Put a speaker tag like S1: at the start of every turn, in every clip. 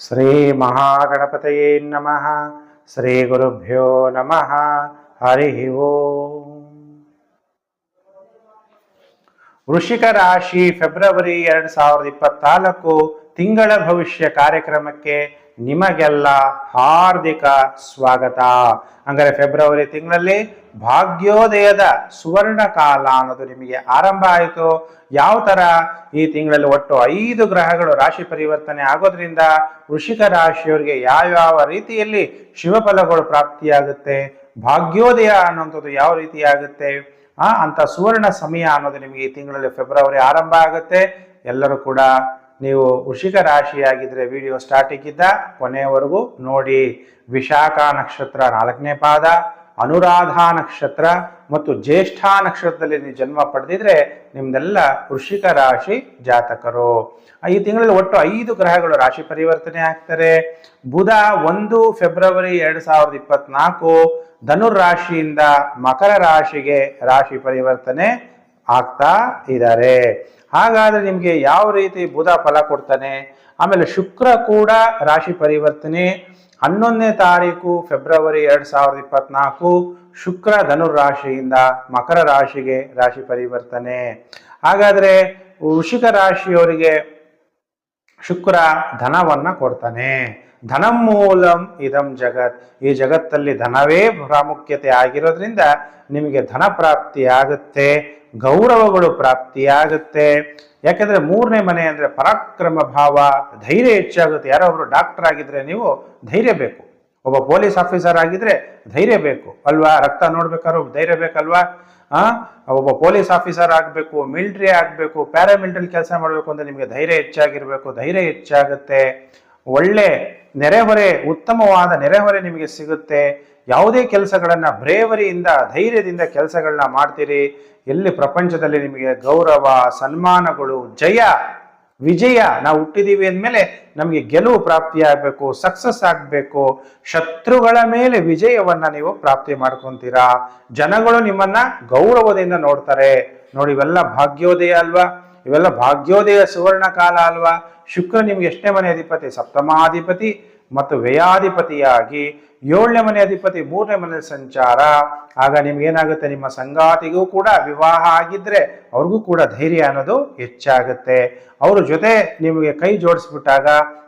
S1: ಶ್ರೀ ಮಹಾಗಣಪತಯೇ ನಮಃ. ಶ್ರೀ ಗುರುಭ್ಯೋ ನಮಃ. ಹರಿ ಓಂ. ವೃಷಿಕ ರಾಶಿ ಫೆಬ್ರವರಿ ಎರಡ್ ಸಾವಿರದ ಇಪ್ಪತ್ನಾಲ್ಕು ತಿಂಗಳ ಭವಿಷ್ಯ ಕಾರ್ಯಕ್ರಮಕ್ಕೆ ನಿಮಗೆಲ್ಲ ಹಾರ್ದಿಕ ಸ್ವಾಗತ. ಅಂದರೆ ಫೆಬ್ರವರಿ ತಿಂಗಳಲ್ಲಿ ಭಾಗ್ಯೋದಯದ ಸುವರ್ಣ ಕಾಲ ಅನ್ನೋದು ನಿಮಗೆ ಆರಂಭ ಆಯಿತು. ಯಾವ ತರ ಈ ತಿಂಗಳಲ್ಲಿ ಒಟ್ಟು ಐದು ಗ್ರಹಗಳು ರಾಶಿ ಪರಿವರ್ತನೆ ಆಗೋದ್ರಿಂದ ವೃಷಿಕ ರಾಶಿಯವರಿಗೆ ಯಾವ್ಯಾವ ರೀತಿಯಲ್ಲಿ ಶಿವಫಲಗಳು ಪ್ರಾಪ್ತಿಯಾಗುತ್ತೆ, ಭಾಗ್ಯೋದಯ ಅನ್ನುವಂಥದ್ದು ಯಾವ ರೀತಿ ಆಗುತ್ತೆ ಆ ಅಂತ ಸುವರ್ಣ ಸಮಯ ಅನ್ನೋದು ನಿಮಗೆ ಈ ತಿಂಗಳಲ್ಲಿ ಫೆಬ್ರವರಿ ಆರಂಭ ಆಗುತ್ತೆ. ಎಲ್ಲರೂ ಕೂಡ ನೀವು ವೃಷಿಕ ರಾಶಿಯಾಗಿದ್ರೆ ವಿಡಿಯೋ ಸ್ಟಾರ್ಟಿಂಗ್ ಇದ್ದ ಕೊನೆಯವರೆಗೂ ನೋಡಿ. ವಿಶಾಖ ನಕ್ಷತ್ರ ನಾಲ್ಕನೇ ಪಾದ, ಅನುರಾಧ ನಕ್ಷತ್ರ ಮತ್ತು ಜ್ಯೇಷ್ಠ ನಕ್ಷತ್ರದಲ್ಲಿ ನೀವು ಜನ್ಮ ಪಡೆದಿದ್ರೆ ನಿಮ್ದೆಲ್ಲ ವೃಷಿಕ ರಾಶಿ ಜಾತಕರು. ಈ ತಿಂಗಳಲ್ಲಿ ಒಟ್ಟು ಐದು ಗ್ರಹಗಳು ರಾಶಿ ಪರಿವರ್ತನೆ ಆಗ್ತಾರೆ. ಬುಧ ಒಂದು ಫೆಬ್ರವರಿ ಎರಡು ಸಾವಿರದ ಇಪ್ಪತ್ನಾಲ್ಕು, ಧನುರ್ ರಾಶಿಯಿಂದ ಮಕರ ರಾಶಿಗೆ ರಾಶಿ ಪರಿವರ್ತನೆ ಆಗ್ತಾ ಇದ್ದಾರೆ. ಹಾಗಾದ್ರೆ ನಿಮಗೆ ಯಾವ ರೀತಿ ಬುಧ ಫಲ ಕೊಡ್ತಾನೆ? ಆಮೇಲೆ ಶುಕ್ರ ಕೂಡ ರಾಶಿ ಪರಿವರ್ತನೆ. ಹನ್ನೊಂದನೇ ತಾರೀಕು ಫೆಬ್ರವರಿ ಎರಡ್ ಸಾವಿರದ ಇಪ್ಪತ್ನಾಲ್ಕು ಶುಕ್ರ ಧನುರ್ ರಾಶಿಯಿಂದ ಮಕರ ರಾಶಿಗೆ ರಾಶಿ ಪರಿವರ್ತನೆ. ಹಾಗಾದ್ರೆ ವೃಷಿಕ ರಾಶಿಯವರಿಗೆ ಶುಕ್ರ ಧನವನ್ನ ಕೊಡ್ತಾನೆ. ಧನಮೂಲಂ ಇದಂ ಜಗತ್. ಈ ಜಗತ್ತಲ್ಲಿ ಧನವೇ ಪ್ರಾಮುಖ್ಯತೆ ಆಗಿರೋದ್ರಿಂದ ನಿಮಗೆ ಧನ ಪ್ರಾಪ್ತಿ ಆಗುತ್ತೆ, ಗೌರವಗಳು ಪ್ರಾಪ್ತಿಯಾಗುತ್ತೆ ಯಾಕಂದ್ರೆ ಮೂರನೇ ಮನೆ ಅಂದ್ರೆ ಪರಾಕ್ರಮ ಭಾವ, ಧೈರ್ಯ ಹೆಚ್ಚಾಗುತ್ತೆ. ಯಾರೋ ಒಬ್ರು ಡಾಕ್ಟರ್ ಆಗಿದ್ರೆ ನೀವು ಧೈರ್ಯ ಬೇಕು. ಒಬ್ಬ ಪೊಲೀಸ್ ಆಫೀಸರ್ ಆಗಿದ್ರೆ ಧೈರ್ಯ ಬೇಕು ಅಲ್ವಾ? ರಕ್ತ ನೋಡ್ಬೇಕಾದ್ರೂ ಧೈರ್ಯ ಬೇಕಲ್ವಾ? ಆ? ಒಬ್ಬ ಪೊಲೀಸ್ ಆಫೀಸರ್ ಆಗಬೇಕು, ಮಿಲಿಟರಿ ಆಗಬೇಕು, ಪ್ಯಾರಾಮಿಲಿಟರಿ ಕೆಲಸ ಮಾಡಬೇಕು ಅಂದ್ರೆ ನಿಮಗೆ ಧೈರ್ಯ ಹೆಚ್ಚಾಗಿರ್ಬೇಕು, ಧೈರ್ಯ ಹೆಚ್ಚಾಗುತ್ತೆ. ಒಳ್ಳೆ ನೆರೆಹೊರೆ, ಉತ್ತಮವಾದ ನೆರೆಹೊರೆ ನಿಮಗೆ ಸಿಗುತ್ತೆ. ಯಾವುದೇ ಕೆಲಸಗಳನ್ನ ಬ್ರೇವರಿಯಿಂದ, ಧೈರ್ಯದಿಂದ ಕೆಲಸಗಳನ್ನ ಮಾಡ್ತೀರಿ. ಎಲ್ಲಿ ಪ್ರಪಂಚದಲ್ಲಿ ನಿಮಗೆ ಗೌರವ, ಸನ್ಮಾನಗಳು, ಜಯ, ವಿಜಯ ನಾವು ಹುಟ್ಟಿದೀವಿ ಅಂದಮೇಲೆ ನಮಗೆ ಗೆಲುವು ಪ್ರಾಪ್ತಿಯಾಗಬೇಕು ಸಕ್ಸಸ್ ಆಗಬೇಕು, ಶತ್ರುಗಳ ಮೇಲೆ ವಿಜಯವನ್ನು ನೀವು ಪ್ರಾಪ್ತಿ ಮಾಡ್ಕೊಂತೀರಾ? ಜನಗಳು ನಿಮ್ಮನ್ನ ಗೌರವದಿಂದ ನೋಡ್ತಾರೆ. ನೋಡಿ, ಇವೆಲ್ಲ ಭಾಗ್ಯೋದಯ ಅಲ್ವಾ? ಇವೆಲ್ಲ ಭಾಗ್ಯೋದಯ ಸುವರ್ಣ ಕಾಲ ಅಲ್ವಾ? ಶುಕ್ರ ನಿಮ್ಗೆ ಎಷ್ಟನೇ ಮನೆ ಅಧಿಪತಿ? ಸಪ್ತಮಾಧಿಪತಿ. ಮತ್ತು ವ್ಯಯಾಧಿಪತಿಯಾಗಿ ಏಳನೇ ಮನೆ ಅಧಿಪತಿ, ಮೂರನೇ ಮನೆ ಸಂಚಾರ. ಆಗ ನಿಮ್ಗೆ ಏನಾಗುತ್ತೆ ನಿಮ್ಮ ಸಂಗಾತಿಗೂ ಕೂಡ ವಿವಾಹ ಆಗಿದ್ರೆ ಅವ್ರಿಗೂ ಕೂಡ ಧೈರ್ಯ ಅನ್ನೋದು ಹೆಚ್ಚಾಗುತ್ತೆ. ಅವ್ರ ಜೊತೆ ನಿಮಗೆ ಕೈ ಜೋಡಿಸ್ಬಿಟ್ಟಾಗ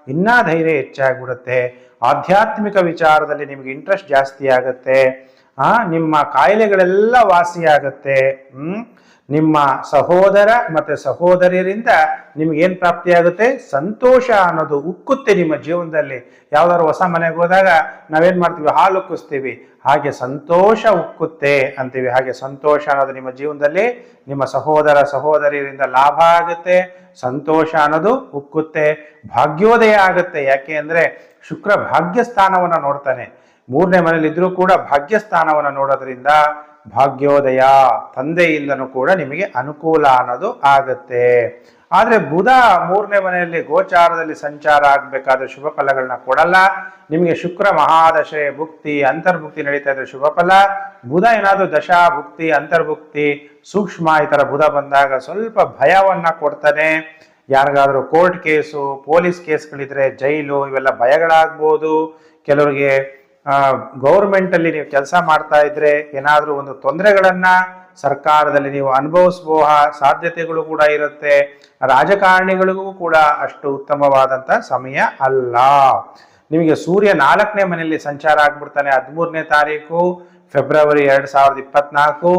S1: ಇನ್ನೂ ಧೈರ್ಯ ಹೆಚ್ಚಾಗ್ಬಿಡುತ್ತೆ. ಆಧ್ಯಾತ್ಮಿಕ ವಿಚಾರದಲ್ಲಿ ನಿಮಗೆ ಇಂಟ್ರೆಸ್ಟ್ ಜಾಸ್ತಿ ಆಗುತ್ತೆ. ಆ, ನಿಮ್ಮ ಕಾಯಿಲೆಗಳೆಲ್ಲ ವಾಸಿಯಾಗುತ್ತೆ. ಹ್ಮ್? ನಿಮ್ಮ ಸಹೋದರ ಮತ್ತೆ ಸಹೋದರಿಯರಿಂದ ನಿಮ್ಗೆ ಏನ್ ಪ್ರಾಪ್ತಿಯಾಗುತ್ತೆ ಸಂತೋಷ ಅನ್ನೋದು ಉಕ್ಕುತ್ತೆ ನಿಮ್ಮ ಜೀವನದಲ್ಲಿ. ಯಾವ್ದಾದ್ರು ಹೊಸ ಮನೆಗೆ ಹೋದಾಗ ನಾವೇನ್ ಮಾಡ್ತೀವಿ? ಹಾಲು ಉಕ್ಕಿಸ್ತೀವಿ. ಹಾಗೆ ಸಂತೋಷ ಉಕ್ಕುತ್ತೆ ಅಂತೀವಿ. ಹಾಗೆ ಸಂತೋಷ ಅನ್ನೋದು ನಿಮ್ಮ ಜೀವನದಲ್ಲಿ ನಿಮ್ಮ ಸಹೋದರ ಸಹೋದರಿಯರಿಂದ ಲಾಭ ಆಗುತ್ತೆ. ಸಂತೋಷ ಅನ್ನೋದು ಉಕ್ಕುತ್ತೆ. ಭಾಗ್ಯೋದಯ ಆಗುತ್ತೆ. ಯಾಕೆ ಅಂದ್ರೆ ಶುಕ್ರ ಭಾಗ್ಯಸ್ಥಾನವನ್ನ ನೋಡ್ತಾನೆ. ಮೂರನೇ ಮನೇಲಿ ಇದ್ರೂ ಕೂಡ ಭಾಗ್ಯಸ್ಥಾನವನ್ನ ನೋಡೋದ್ರಿಂದ ಭಾಗ್ಯೋದಯ. ತಂದೆಯಿಂದನೂ ಕೂಡ ನಿಮಗೆ ಅನುಕೂಲ ಅನ್ನೋದು ಆಗುತ್ತೆ. ಆದರೆ ಬುಧ ಮೂರನೇ ಮನೆಯಲ್ಲಿ ಗೋಚಾರದಲ್ಲಿ ಸಂಚಾರ ಆಗ್ಬೇಕಾದ್ರೆ ಶುಭ ಫಲಗಳನ್ನ ಕೊಡಲ್ಲ. ನಿಮಗೆ ಶುಕ್ರ ಮಹಾದಶೆ, ಭುಕ್ತಿ, ಅಂತರ್ಭುಕ್ತಿ ನಡೀತಾ ಇದ್ರೆ ಶುಭ ಫಲ. ಬುಧ ಏನಾದ್ರೂ ದಶಾ, ಭುಕ್ತಿ, ಅಂತರ್ಭುಕ್ತಿ, ಸೂಕ್ಷ್ಮ ಈ ಥರ ಬುಧ ಬಂದಾಗ ಸ್ವಲ್ಪ ಭಯವನ್ನ ಕೊಡ್ತಾನೆ. ಯಾರಿಗಾದರೂ ಕೋರ್ಟ್ ಕೇಸು, ಪೊಲೀಸ್ ಕೇಸ್ಗಳಿದ್ರೆ ಜೈಲು, ಇವೆಲ್ಲ ಭಯಗಳಾಗ್ಬೋದು. ಕೆಲವರಿಗೆ ಗೌರ್ಮೆಂಟ್ ಅಲ್ಲಿ ನೀವು ಕೆಲಸ ಮಾಡ್ತಾ ಇದ್ರೆ ಏನಾದರೂ ಒಂದು ತೊಂದರೆಗಳನ್ನ ಸರ್ಕಾರದಲ್ಲಿ ನೀವು ಅನುಭವಿಸುವ ಸಾಧ್ಯತೆಗಳು ಕೂಡ ಇರುತ್ತೆ. ರಾಜಕಾರಣಿಗಳಿಗೂ ಕೂಡ ಅಷ್ಟು ಉತ್ತಮವಾದಂತ ಸಮಯ ಅಲ್ಲ. ನಿಮಗೆ ಸೂರ್ಯ ನಾಲ್ಕನೇ ಮನೆಯಲ್ಲಿ ಸಂಚಾರ ಆಗ್ಬಿಡ್ತಾನೆ ಹದಿಮೂರನೇ ತಾರೀಕು, ಫೆಬ್ರವರಿ ಎರಡ್ ಸಾವಿರದ ಇಪ್ಪತ್ನಾಲ್ಕು.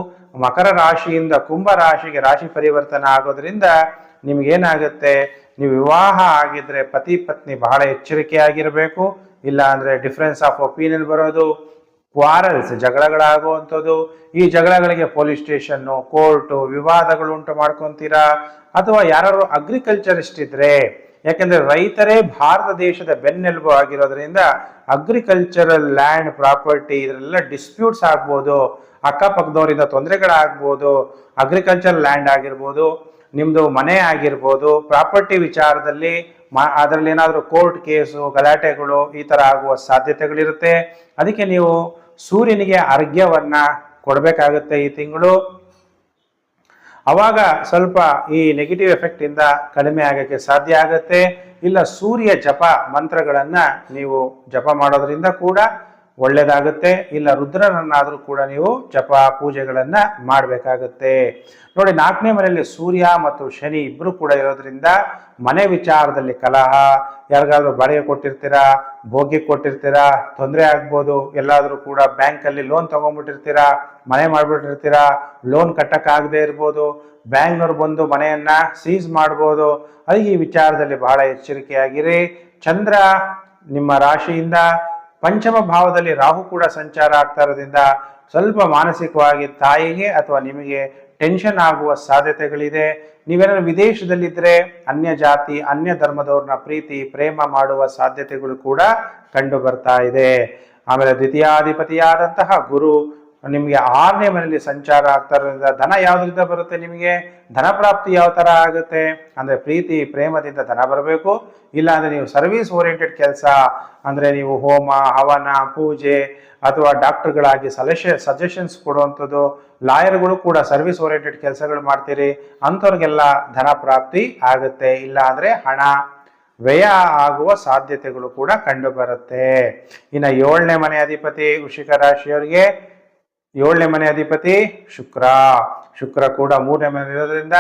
S1: ಮಕರ ರಾಶಿಯಿಂದ ಕುಂಭ ರಾಶಿಗೆ ರಾಶಿ ಪರಿವರ್ತನೆ ಆಗೋದ್ರಿಂದ ನಿಮ್ಗೇನಾಗುತ್ತೆ? ನೀವು ವಿವಾಹ ಆಗಿದ್ರೆ ಪತಿ ಪತ್ನಿ ಬಹಳ ಎಚ್ಚರಿಕೆಯಾಗಿರಬೇಕು. ಇಲ್ಲ ಅಂದ್ರೆ ಡಿಫ್ರೆನ್ಸ್ ಆಫ್ ಒಪಿನಿಯನ್ ಬರೋದು ಕ್ವಾರಲ್ಸ್ ಜಗಳಗಳಾಗುವಂಥದ್ದು. ಈ ಜಗಳಗಳಿಗೆ ಪೊಲೀಸ್ ಸ್ಟೇಷನ್ನು ಕೋರ್ಟು ವಿವಾದಗಳು ಉಂಟು ಮಾಡ್ಕೊತೀರಾ? ಅಥವಾ ಯಾರು ಅಗ್ರಿಕಲ್ಚರಿಸ್ಟ್ ಇದ್ರೆ, ಯಾಕೆಂದ್ರೆ ರೈತರೇ ಭಾರತ ದೇಶದ ಬೆನ್ನೆಲುಬು ಆಗಿರೋದ್ರಿಂದ ಅಗ್ರಿಕಲ್ಚರಲ್ ಲ್ಯಾಂಡ್ ಪ್ರಾಪರ್ಟಿ ಇದರೆಲ್ಲ ಡಿಸ್ಪ್ಯೂಟ್ಸ್ ಆಗ್ಬೋದು, ಅಕ್ಕಪಕ್ಕದವರಿಂದ ತೊಂದರೆಗಳಾಗ್ಬೋದು ಅಗ್ರಿಕಲ್ಚರ್ ಲ್ಯಾಂಡ್ ಆಗಿರ್ಬೋದು ನಿಮ್ಮದು ಮನೆ ಆಗಿರ್ಬೋದು ಪ್ರಾಪರ್ಟಿ ವಿಚಾರದಲ್ಲಿ ಅದರಲ್ಲಿ ಏನಾದರೂ ಕೋರ್ಟ್ ಕೇಸು, ಗಲಾಟೆಗಳು ಈ ಥರ ಆಗುವ ಸಾಧ್ಯತೆಗಳಿರುತ್ತೆ. ಅದಕ್ಕೆ ನೀವು ಸೂರ್ಯನಿಗೆ ಅರ್ಘ್ಯವನ್ನು ಕೊಡಬೇಕಾಗುತ್ತೆ ಈ ತಿಂಗಳು. ಅವಾಗ ಸ್ವಲ್ಪ ಈ ನೆಗೆಟಿವ್ ಎಫೆಕ್ಟ್ ಇಂದ ಕಡಿಮೆ ಆಗಕ್ಕೆ ಸಾಧ್ಯ ಆಗುತ್ತೆ. ಇಲ್ಲ, ಸೂರ್ಯ ಜಪ ಮಂತ್ರಗಳನ್ನು ನೀವು ಜಪ ಮಾಡೋದ್ರಿಂದ ಕೂಡ ಒಳ್ಳೇದಾಗುತ್ತೆ, ಇಲ್ಲ ರುದ್ರನನ್ನಾದರೂ ಕೂಡ ನೀವು ಜಪ ಪೂಜೆಗಳನ್ನ ಮಾಡಬೇಕಾಗುತ್ತೆ. ನೋಡಿ, ನಾಲ್ಕನೇ ಮನೆಯಲ್ಲಿ ಸೂರ್ಯ ಮತ್ತು ಶನಿ ಇಬ್ರು ಕೂಡ ಇರೋದ್ರಿಂದ ಮನೆ ವಿಚಾರದಲ್ಲಿ ಕಲಹ, ಯಾರಿಗಾದ್ರೂ ಬಾಡಿಗೆ ಕೊಟ್ಟಿರ್ತೀರಾ, ಭೋಗಿ ಕೊಟ್ಟಿರ್ತೀರಾ, ತೊಂದರೆ ಆಗ್ಬೋದು, ಎಲ್ಲಾದರೂ ಕೂಡ ಬ್ಯಾಂಕಲ್ಲಿ ಲೋನ್ ತೊಗೊಂಡ್ಬಿಟ್ಟಿರ್ತೀರಾ ಮನೆ ಮಾಡಿಬಿಟ್ಟಿರ್ತೀರಾ, ಲೋನ್ ಕಟ್ಟಕ್ಕಾಗದೇ ಇರ್ಬೋದು, ಬ್ಯಾಂಕ್ನವ್ರು ಬಂದು ಮನೆಯನ್ನ ಸೀಸ್ ಮಾಡ್ಬೋದು ಅದಕ್ಕೆ ಈ ವಿಚಾರದಲ್ಲಿ ಬಹಳ ಎಚ್ಚರಿಕೆಯಾಗಿರಿ. ಚಂದ್ರ ನಿಮ್ಮ ರಾಶಿಯಿಂದ ಪಂಚಮ ಭಾವದಲ್ಲಿ ರಾಹು ಕೂಡ ಸಂಚಾರ ಆಗ್ತಾ ಇರೋದ್ರಿಂದ ಸ್ವಲ್ಪ ಮಾನಸಿಕವಾಗಿ ತಾಯಿಗೆ ಅಥವಾ ನಿಮಗೆ ಟೆನ್ಷನ್ ಆಗುವ ಸಾಧ್ಯತೆಗಳಿದೆ. ನೀವೇನಾದ್ರು ವಿದೇಶದಲ್ಲಿದ್ದರೆ ಅನ್ಯ ಜಾತಿ, ಅನ್ಯ ಧರ್ಮದವ್ರನ್ನ ಪ್ರೀತಿ, ಪ್ರೇಮ ಮಾಡುವ ಸಾಧ್ಯತೆಗಳು ಕೂಡ ಕಂಡು ಬರ್ತಾ ಇದೆ. ಆಮೇಲೆ ದ್ವಿತೀಯಾಧಿಪತಿಯಾದಂತಹ ಗುರು ನಿಮಗೆ ಆರನೇ ಮನೆಯಲ್ಲಿ ಸಂಚಾರ ಆಗ್ತಾ ಇರೋದ್ರಿಂದ ಧನ ಯಾವ್ದ್ರಿಂದ ಬರುತ್ತೆ ನಿಮಗೆ? ಧನ ಪ್ರಾಪ್ತಿ ಯಾವ ಥರ ಆಗುತ್ತೆ? ಅಂದ್ರೆ ಪ್ರೀತಿ, ಪ್ರೇಮದಿಂದ ಧನ ಬರಬೇಕು. ಇಲ್ಲ ಅಂದ್ರೆ ನೀವು ಸರ್ವಿಸ್ ಓರಿಯೆಂಟೆಡ್ ಕೆಲಸ, ಅಂದ್ರೆ ನೀವು ಹೋಮ, ಹವನ, ಪೂಜೆ, ಅಥವಾ ಡಾಕ್ಟರ್ಗಳಾಗಿ ಸಲಹೆ ಸಜೆಷನ್ಸ್ ಕೊಡುವಂಥದ್ದು, ಲಾಯರ್ಗಳು ಕೂಡ ಸರ್ವಿಸ್ ಓರಿಯೆಂಟೆಡ್ ಕೆಲಸಗಳು ಮಾಡ್ತೀರಿ. ಅಂಥವ್ರಿಗೆಲ್ಲ ಧನ ಪ್ರಾಪ್ತಿ ಆಗುತ್ತೆ. ಇಲ್ಲ ಅಂದ್ರೆ ಹಣ, ವ್ಯಯ ಆಗುವ ಸಾಧ್ಯತೆಗಳು ಕೂಡ ಕಂಡು ಬರುತ್ತೆ. ಇನ್ನು ಏಳನೇ ಮನೆ ಅಧಿಪತಿ ವೃಷಿಕ ರಾಶಿಯವರಿಗೆ ಏಳನೇ ಮನೆ ಅಧಿಪತಿ ಶುಕ್ರ. ಶುಕ್ರ ಕೂಡ ಮೂರನೇ ಮನೆ ಇರೋದ್ರಿಂದ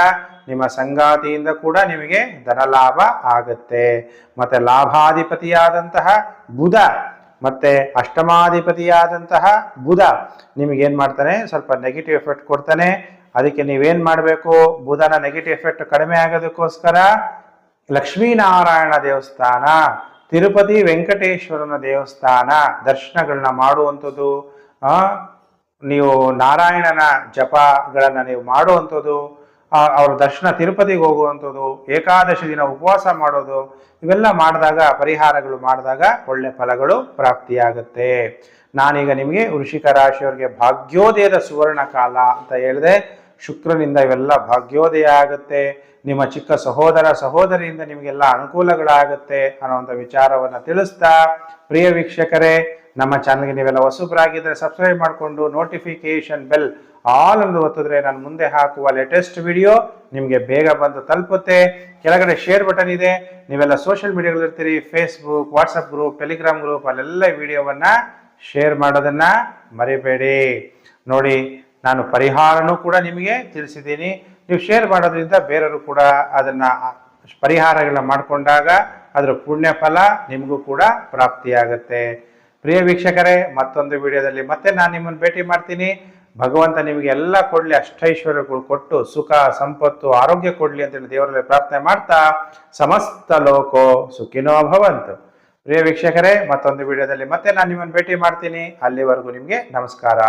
S1: ನಿಮ್ಮ ಸಂಗಾತಿಯಿಂದ ಕೂಡ ನಿಮಗೆ ಧನ ಲಾಭ ಆಗುತ್ತೆ. ಮತ್ತೆ ಲಾಭಾಧಿಪತಿಯಾದಂತಹ ಬುಧ, ಮತ್ತೆ ಅಷ್ಟಮಾಧಿಪತಿಯಾದಂತಹ ಬುಧ ನಿಮಗೇನು ಮಾಡ್ತಾನೆ? ಸ್ವಲ್ಪ ನೆಗೆಟಿವ್ ಎಫೆಕ್ಟ್ ಕೊಡ್ತಾನೆ. ಅದಕ್ಕೆ ನೀವೇನು ಮಾಡಬೇಕು? ಬುಧನ ನೆಗೆಟಿವ್ ಎಫೆಕ್ಟ್ ಕಡಿಮೆ ಆಗೋದಕ್ಕೋಸ್ಕರ ಲಕ್ಷ್ಮೀನಾರಾಯಣ ದೇವಸ್ಥಾನ, ತಿರುಪತಿ ವೆಂಕಟೇಶ್ವರನ ದೇವಸ್ಥಾನ ದರ್ಶನಗಳನ್ನ ಮಾಡುವಂಥದ್ದು ನೀವು ನಾರಾಯಣನ ಜಪಗಳನ್ನ ನೀವು ಮಾಡುವಂಥದ್ದು ಅವ್ರ ದರ್ಶನ ತಿರುಪತಿಗೆ ಹೋಗುವಂಥದ್ದು, ಏಕಾದಶಿ ದಿನ ಉಪವಾಸ ಮಾಡೋದು, ಇವೆಲ್ಲ ಮಾಡಿದಾಗ, ಪರಿಹಾರಗಳು ಮಾಡಿದಾಗ ಒಳ್ಳೆ ಫಲಗಳು ಪ್ರಾಪ್ತಿಯಾಗುತ್ತೆ. ನಾನೀಗ ನಿಮಗೆ ವೃಷಿಕ ರಾಶಿಯವರಿಗೆ ಭಾಗ್ಯೋದಯದ ಸುವರ್ಣ ಕಾಲ ಅಂತ ಹೇಳಿದೆ. ಶುಕ್ರನಿಂದ ಇವೆಲ್ಲ ಭಾಗ್ಯೋದಯ ಆಗುತ್ತೆ. ನಿಮ್ಮ ಚಿಕ್ಕ ಸಹೋದರ ಸಹೋದರಿಯಿಂದ ನಿಮಗೆಲ್ಲ ಅನುಕೂಲಗಳಾಗುತ್ತೆ ಅನ್ನುವಂಥ ವಿಚಾರವನ್ನ ತಿಳಿಸ್ತಾ, ಪ್ರಿಯ ವೀಕ್ಷಕರೇ ನಮ್ಮ ಚಾನಲ್ಗೆ ನೀವೆಲ್ಲ ಹೊಸಬರಾಗಿದ್ದರೆ ಸಬ್ಸ್ಕ್ರೈಬ್ ಮಾಡಿಕೊಂಡು ನೋಟಿಫಿಕೇಷನ್ ಬೆಲ್ ಆಲ್ ಅನ್ನು ಒತ್ತಿದ್ರೆ ನಾನು ಮುಂದೆ ಹಾಕುವ ಲೇಟೆಸ್ಟ್ ವಿಡಿಯೋ ನಿಮಗೆ ಬೇಗ ಬಂದು ತಲುಪುತ್ತೆ. ಕೆಳಗಡೆ ಶೇರ್ ಬಟನ್ ಇದೆ. ನೀವೆಲ್ಲ social ಮೀಡಿಯಾಗಳಿರ್ತೀರಿ Facebook WhatsApp group Telegram group ಅಲ್ಲೆಲ್ಲ ವಿಡಿಯೋವನ್ನ ಶೇರ್ ಮಾಡೋದನ್ನ ಮರಿಬೇಡಿ. ನೋಡಿ, ನಾನು ಪರಿಹಾರನೂ ಕೂಡ ನಿಮಗೆ ತಿಳಿಸಿದ್ದೀನಿ. ನೀವು ಶೇರ್ ಮಾಡೋದ್ರಿಂದ ಬೇರೆಯವರು ಕೂಡ ಅದನ್ನ ಪರಿಹಾರಗಳನ್ನ ಮಾಡಿಕೊಂಡಾಗ ಅದರ ಪುಣ್ಯ ಫಲ ನಿಮಗೂ ಕೂಡ ಪ್ರಾಪ್ತಿಯಾಗುತ್ತೆ. ಪ್ರಿಯ ವೀಕ್ಷಕರೇ, ಮತ್ತೊಂದು ವಿಡಿಯೋದಲ್ಲಿ ಮತ್ತೆ ನಾನು ನಿಮ್ಮನ್ನು ಭೇಟಿ ಮಾಡ್ತೀನಿ. ಭಗವಂತ ನಿಮಗೆ ಎಲ್ಲ ಕೊಡಲಿ, ಅಷ್ಟೈಶ್ವರ್ಯಗಳು ಕೊಟ್ಟು ಸುಖ, ಸಂಪತ್ತು, ಆರೋಗ್ಯ ಕೊಡಲಿ ಅಂತೇಳಿ ದೇವರಲ್ಲಿ ಪ್ರಾರ್ಥನೆ ಮಾಡ್ತಾ ಸಮಸ್ತ ಲೋಕೋ ಸುಖಿನೋ ಭವಂತು. ಪ್ರಿಯ ವೀಕ್ಷಕರೇ, ಮತ್ತೊಂದು ವಿಡಿಯೋದಲ್ಲಿ ಮತ್ತೆ ನಾನು ನಿಮ್ಮನ್ನು ಭೇಟಿ ಮಾಡ್ತೀನಿ. ಅಲ್ಲಿವರೆಗೂ ನಿಮಗೆ ನಮಸ್ಕಾರ.